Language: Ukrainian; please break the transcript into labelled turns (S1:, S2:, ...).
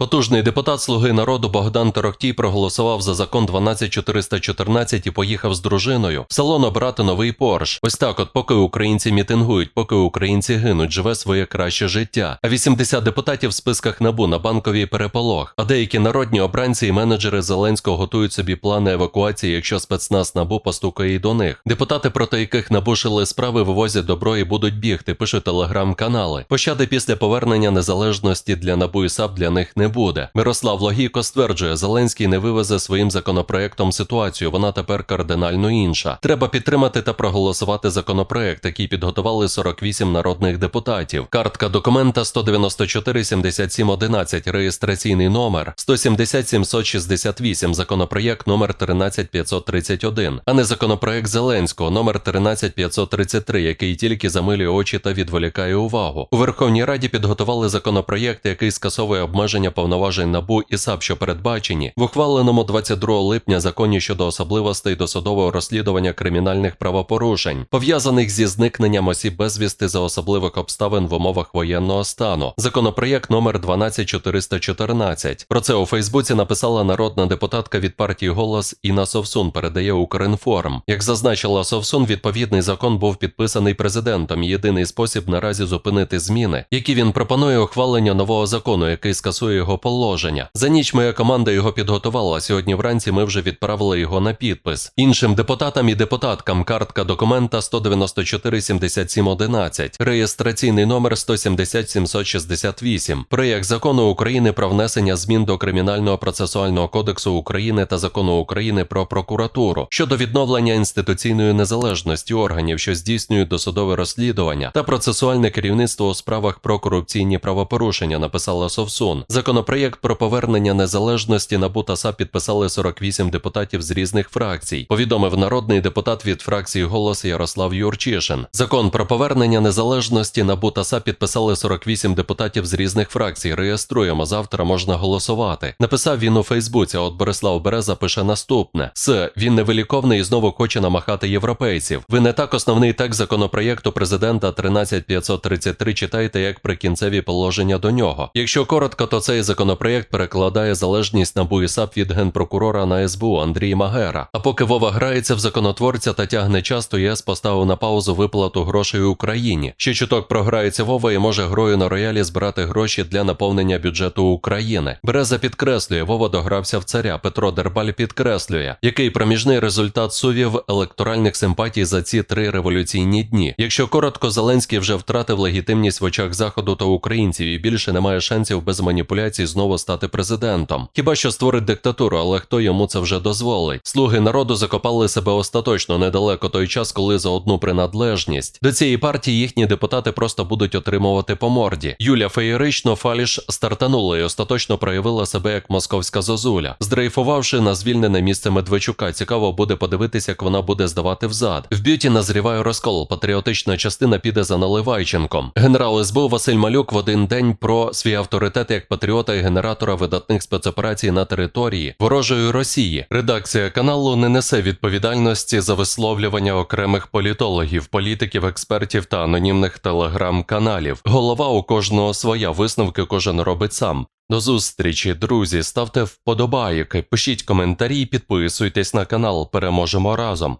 S1: Потужний депутат Слуги народу Богдан Торохтій проголосував за закон 12414 і поїхав з дружиною в салон обрати новий Порш. Ось так, от поки українці мітингують, поки українці гинуть, живе своє краще життя. А 80 депутатів в списках набу на банковій переполох. А деякі народні обранці і менеджери Зеленського готують собі плани евакуації, якщо спецназ набу постукає і до них. Депутати, проти яких набушили справи, вивозять добро і будуть бігти. Пишуть телеграм-канали. Пощади після повернення незалежності для набу і САП для них не буде. Мирослав Логійко стверджує, Зеленський не вивезе своїм законопроектом ситуацію. Вона тепер кардинально інша. Треба підтримати та проголосувати законопроект, який підготували 48 народних депутатів. Картка документа 194 77 11, реєстраційний номер 170 768, законопроєкт номер 13531, а не законопроект Зеленського номер 13533, який тільки замилює очі та відволікає увагу. У Верховній Раді підготували законопроєкт, який скасовує обмеження повноважень НАБУ і САП, що передбачені в ухваленому 22 липня законі щодо особливостей досудового розслідування кримінальних правопорушень, пов'язаних зі зникненням осіб безвісти за особливих обставин в умовах воєнного стану. Законопроєкт номер 12414. Про це у Фейсбуці написала народна депутатка від партії Голос Інна Совсун. Передає Укрінформ. Як зазначила Совсун, відповідний закон був підписаний президентом. Єдиний спосіб наразі зупинити зміни, які він пропонує ухвалення нового закону, який скасує його положення. За ніч моя команда його підготувала. Сьогодні вранці ми вже відправили його на підпис. Іншим депутатам і депутаткам картка документа 194 77 11, реєстраційний номер 170 768, проєкт закону України про внесення змін до Кримінального процесуального кодексу України та закону України про прокуратуру щодо відновлення інституційної незалежності органів, що здійснюють досудове розслідування та процесуальне керівництво у справах про корупційні правопорушення, написала Совсун. Законопроєкт про повернення незалежності НАБУ та САП підписали 48 депутатів з різних фракцій. Повідомив народний депутат від фракції Голос Ярослав Юрчишин. Закон про повернення незалежності НАБУ та САП підписали 48 депутатів з різних фракцій. Реєструємо завтра. Можна голосувати. Написав він у Фейсбуці. От Борислав Береза пише наступне: С він невиліковний і знову хоче намахати європейців. Ви не так основний текст законопроєкту президента 13533 читайте як прикінцеві положення до нього. Якщо коротко, то цей законопроєкт перекладає залежність НАБУ і від генпрокурора на СБУ Андрій Магера. А поки Вова грається в законотворця та тягне час, то ЄС поставив на паузу виплату грошей Україні. Ще чуток програється Вова і може грою на роялі збирати гроші для наповнення бюджету України. Береза підкреслює, Вова догрався в царя. Петро Дербаль підкреслює, який проміжний результат сувів електоральних симпатій за ці три революційні дні. Якщо коротко, Зеленський вже втратив легітимність в очах заходу та українців і більше немає шансів без маніпуляцій знову стати президентом. Хіба що створить диктатуру, але хто йому це вже дозволить? Слуги народу закопали себе остаточно недалеко той час, коли за одну приналежність до цієї партії їхні депутати просто будуть отримувати по морді. Юля феєрично фаліш стартанула і остаточно проявила себе як московська зозуля, здрейфувавши на звільнене місце Медведчука. Цікаво буде подивитися, як вона буде здавати взад. В б'юті назріває розкол. Патріотична частина піде за Наливайченком. Генерал СБУ Василь Малюк в один день про свій авторитет як патріота і генератора видатних спецоперацій на території ворожої Росії. Редакція каналу не несе відповідальності за висловлювання окремих політологів, політиків, експертів та анонімних телеграм-каналів. Голова у кожного своя висновки кожен робить сам. До зустрічі, друзі. Ставте вподобайки, пишіть коментарі, підписуйтесь на канал. Переможемо разом.